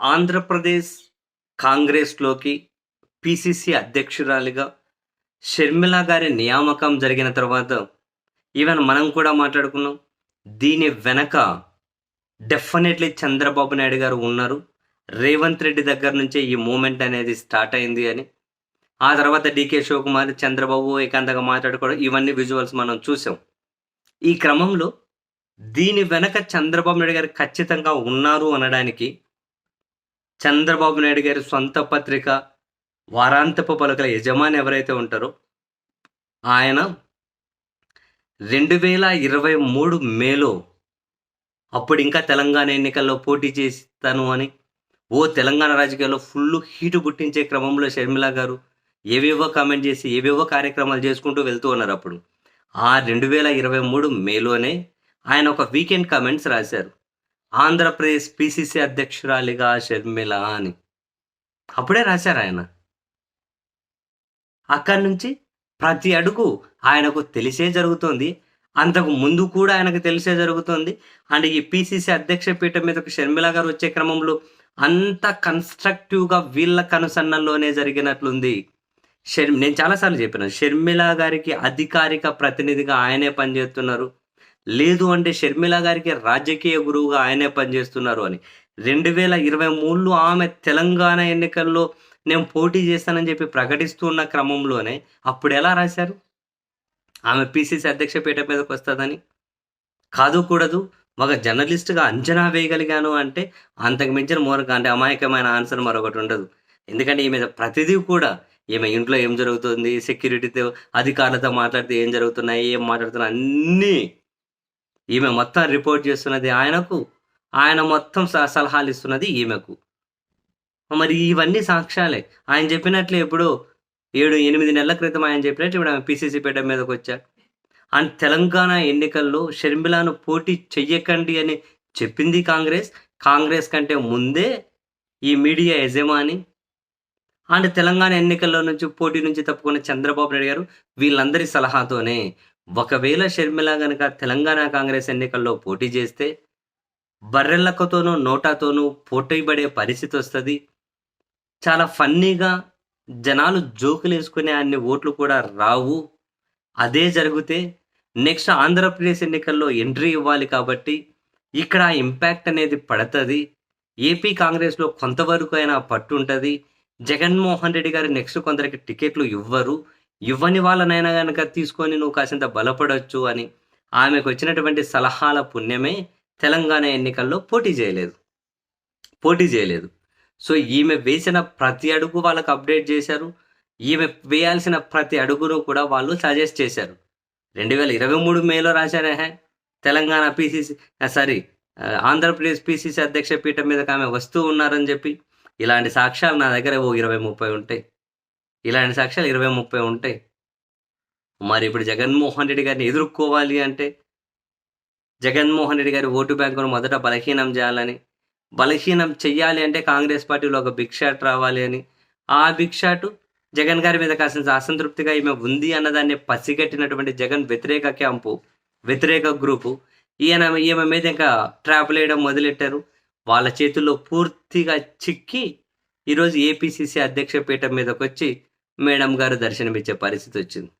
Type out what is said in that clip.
ఆంధ్రప్రదేశ్ కాంగ్రెస్లోకి పిసిసి అధ్యక్షురాలిగా షర్మిల గారి నియామకం జరిగిన తర్వాత ఈవెన్ మనం కూడా మాట్లాడుకున్నాం. దీని వెనక డెఫినెట్లీ చంద్రబాబు నాయుడు గారు ఉన్నారు. రేవంత్ రెడ్డి దగ్గర నుంచే ఈ మూమెంట్ అనేది స్టార్ట్ అయింది అని. ఆ తర్వాత డీకే శివకుమార్ చంద్రబాబు ఏకాంతంగా మాట్లాడుకోవడం ఇవన్నీ విజువల్స్ మనం చూసాం. ఈ క్రమంలో దీని వెనక చంద్రబాబు నాయుడు గారు ఖచ్చితంగా ఉన్నారు అనడానికి చంద్రబాబు నాయుడు గారి సొంత పత్రిక వారాంతపు పలుకల యజమాని ఎవరైతే ఉంటారో ఆయన రెండు వేల ఇరవై మూడు మేలో అప్పుడు ఇంకా తెలంగాణ ఎన్నికల్లో పోటీ చేస్తాను అని ఓ తెలంగాణ రాజకీయాల్లో ఫుల్ హీటు పుట్టించే క్రమంలో షర్మిల గారు ఏవేవో కామెంట్ చేసి ఏవేవో కార్యక్రమాలు చేసుకుంటూ వెళ్తూ ఉన్నారు అప్పుడు. ఆ రెండు వేల ఇరవై మూడు మేలోనే ఆయన ఒక వీకెండ్ కామెంట్స్ రాశారు. ఆంధ్రప్రదేశ్ పిసిసి అధ్యక్షురాలిగా షర్మిల అని. అప్పుడే రాశారు ఆయన. అక్కడి నుంచి ప్రతి అడుగు ఆయనకు తెలిసే జరుగుతుంది. అంతకు ముందు కూడా ఆయనకు తెలిసే జరుగుతోంది. అండ్ ఈ పిసిసి అధ్యక్ష పీఠం మీదకు షర్మిల గారు వచ్చే క్రమంలో అంత కన్స్ట్రక్టివ్గా వీళ్ళ కనుసన్నల్లోనే జరిగినట్లుంది. షర్మి నేను చాలాసార్లు చెప్పిన షర్మిల గారికి అధికారిక ప్రతినిధిగా ఆయనే పనిచేస్తున్నారు. లేదు అంటే షర్మిల గారికి రాజకీయ గురువుగా ఆయనే పనిచేస్తున్నారు అని. రెండు వేల ఇరవై మూడులో ఆమె తెలంగాణ ఎన్నికల్లో నేను పోటీ చేస్తానని చెప్పి ప్రకటిస్తున్న క్రమంలోనే అప్పుడు ఎలా రాశారు? ఆమె పిసిసి అధ్యక్ష పీఠ మీదకి వస్తుందని? కాదుకూడదు ఒక జర్నలిస్ట్గా అంచనా వేయగలిగాను అంటే అంతకు మించిన మూరక అంటే అమాయకమైన ఆన్సర్ మరొకటి ఉండదు. ఎందుకంటే ఈమె ప్రతిదీ కూడా ఈమె ఇంట్లో ఏం జరుగుతుంది సెక్యూరిటీతో అధికారులతో మాట్లాడితే ఏం జరుగుతున్నాయి ఏం మాట్లాడుతున్నాయి అన్నీ ఈమె మొత్తం రిపోర్ట్ చేస్తున్నది ఆయనకు ఆయన మొత్తం స- సలహాలు ఇస్తున్నది ఈమెకు. మరి ఇవన్నీ సాక్ష్యాలే. ఆయన చెప్పినట్లు ఎప్పుడు ఏడు ఎనిమిది నెలల క్రితం ఆయన చెప్పినట్టు ఇప్పుడు ఆమె పిసిసి పెట్టడం మీదకి వచ్చాడు అండ్ తెలంగాణ ఎన్నికల్లో షర్మిలాను పోటీ చెయ్యకండి అని చెప్పింది కాంగ్రెస్. కాంగ్రెస్ కంటే ముందే ఈ మీడియా యజమాని అండ్ తెలంగాణ ఎన్నికల్లో నుంచి పోటీ నుంచి తప్పుకున్న చంద్రబాబు నాయుడు గారు వీళ్ళందరి సలహాతోనే ఒకవేళ షర్మిల గనక తెలంగాణ కాంగ్రెస్ ఎన్నికల్లో పోటీ చేస్తే బర్రెళ్ళకతోనూ నోటాతోనూ పోటీ పడే పరిస్థితి వస్తుంది. చాలా ఫన్నీగా జనాలు జోకులు వేసుకునే అన్ని ఓట్లు కూడా రావు. అదే జరిగితే నెక్స్ట్ ఆంధ్రప్రదేశ్ ఎన్నికల్లో ఎంట్రీ ఇవ్వాలి కాబట్టి ఇక్కడ ఇంపాక్ట్ అనేది పడుతుంది. ఏపీ కాంగ్రెస్లో కొంతవరకు అయినా పట్టు ఉంటుంది జగన్మోహన్ రెడ్డి గారు నెక్స్ట్ కొందరికి టికెట్లు ఇవ్వరు. ఇవ్వని వాళ్ళనైనా కనుక తీసుకొని నువ్వు కాసింత బలపడవచ్చు అని ఆమెకు వచ్చినటువంటి సలహాల పుణ్యమే తెలంగాణ ఎన్నికల్లో పోటీ చేయలేదు. పోటీ చేయలేదు. సో ఈమె వేసిన ప్రతి అడుగు వాళ్ళకు అప్డేట్ చేశారు. ఈమె వేయాల్సిన ప్రతి అడుగును కూడా వాళ్ళు సజెస్ట్ చేశారు. రెండు వేల ఇరవై మూడు మేలో రాశారే Telangana PCC sorry Andhra Pradesh PCC అధ్యక్ష పీఠం మీదకి ఆమె వస్తూ ఉన్నారని చెప్పి ఇలాంటి సాక్ష్యాలు నా దగ్గర ఓ ఇరవై ముప్పై ఉంటాయి ఇలాంటి సాక్ష్యాలు ఇరవై ముప్పై ఉంటాయి. మరి ఇప్పుడు జగన్మోహన్ రెడ్డి గారిని ఎదుర్కోవాలి అంటే జగన్మోహన్ రెడ్డి గారి ఓటు బ్యాంకును మొదట బలహీనం చేయాలని బలహీనం చెయ్యాలి అంటే కాంగ్రెస్ పార్టీలో ఒక బిగ్ షాట్ రావాలి అని ఆ బిగ్ షాట్ జగన్ గారి మీద కాసిన అసంతృప్తిగా ఈమె ఉంది అన్నదాన్ని పసిగట్టినటువంటి జగన్ వ్యతిరేక క్యాంపు వ్యతిరేక గ్రూపు ఈయన ఈమె మీద ఇంకా ట్రాప్ వేయడం మొదలెట్టారు. వాళ్ళ చేతుల్లో పూర్తిగా చిక్కి ఈరోజు ఏపీసీసీ అధ్యక్ష పీఠం మీదకి వచ్చి మేడం గారు దర్శనమిచ్చే పరిస్థితి వచ్చింది.